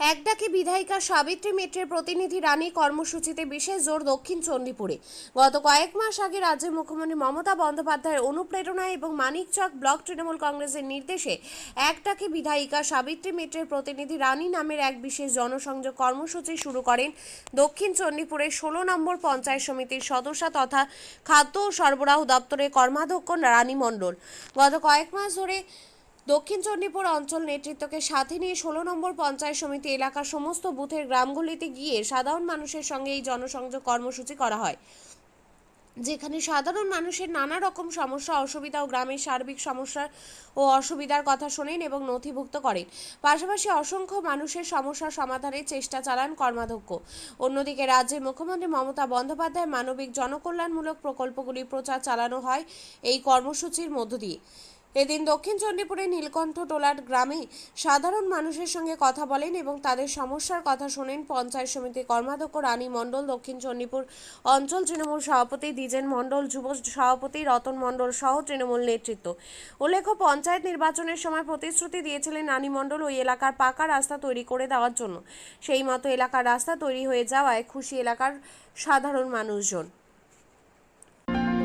একডাকে বিধায়িকা সাবিত্রী মিত্রের প্রতিনিধি রানী কর্মসূচিতে বিশেষ জোর দক্ষিণ চণ্ডীপুরে। গত কয়েক মাস আগে রাজ্যের মুখ্যমন্ত্রী মমতা বন্দ্যোপাধ্যায়ের অনুপ্রেরণায় এবং মানিকচক ব্লক তৃণমূল কংগ্রেসের নির্দেশে একটাকে বিধায়িকা সাবিত্রী মিত্রের প্রতিনিধি রানী নামের এক বিশেষ জনসংযোগ কর্মসূচি শুরু করেন দক্ষিণ চণ্ডীপুরের ষোলো নম্বর পঞ্চায়েত সমিতির সদস্য তথা খাদ্য ও সরবরাহ দপ্তরের কর্মাধ্যক্ষ রানী মণ্ডল। গত কয়েক মাস ধরে দক্ষিণ চণ্ডীপুর অঞ্চল নেতৃত্বকে সাথে নিয়ে ষোলো নম্বর পঞ্চায়েত সমিতি এলাকার সমস্ত বুথের গ্রামগুলিতে গিয়ে সাধারণ মানুষের সঙ্গে এই জনসংযোগ কর্মসূচি করা হয়। যেখানে সাধারণ মানুষের নানা রকম সমস্যা, অসুবিধা ও গ্রামের সার্বিক সমস্যা ও অসুবিধার কথা শোনেন এবং নথিভুক্ত করেন। পাশাপাশি অসংখ্য মানুষের সমস্যা সমাধানের চেষ্টা চালান কর্মাধ্যক্ষ। অন্যদিকে রাজ্যের মুখ্যমন্ত্রী মমতা বন্দ্যোপাধ্যায় মানবিক জনকল্যাণমূলক প্রকল্পগুলি প্রচার চালানো হয় এই কর্মসূচির মধ্য দিয়ে। এদিন দক্ষিণ চণ্ডীপুরের নীলকণ্ঠ টোলার গ্রামে সাধারণ মানুষের সঙ্গে কথা বলেন এবং তাদের সমস্যার কথা শোনেন পঞ্চায়েত সমিতির কর্মাধ্যক্ষ রানী মণ্ডল, দক্ষিণ চণ্ডীপুর অঞ্চল তৃণমূল সভাপতি দ্বিজেন মণ্ডল, যুব সভাপতি রতন মণ্ডল সহ তৃণমূল নেতৃত্ব। উল্লেখ্য, পঞ্চায়েত নির্বাচনের সময় প্রতিশ্রুতি দিয়েছিলেন রানী মণ্ডল ওই এলাকার পাকা রাস্তা তৈরি করে দেওয়ার জন্য। সেই মতো এলাকার রাস্তা তৈরি হয়ে যাওয়ায় খুশি এলাকার সাধারণ মানুষজন।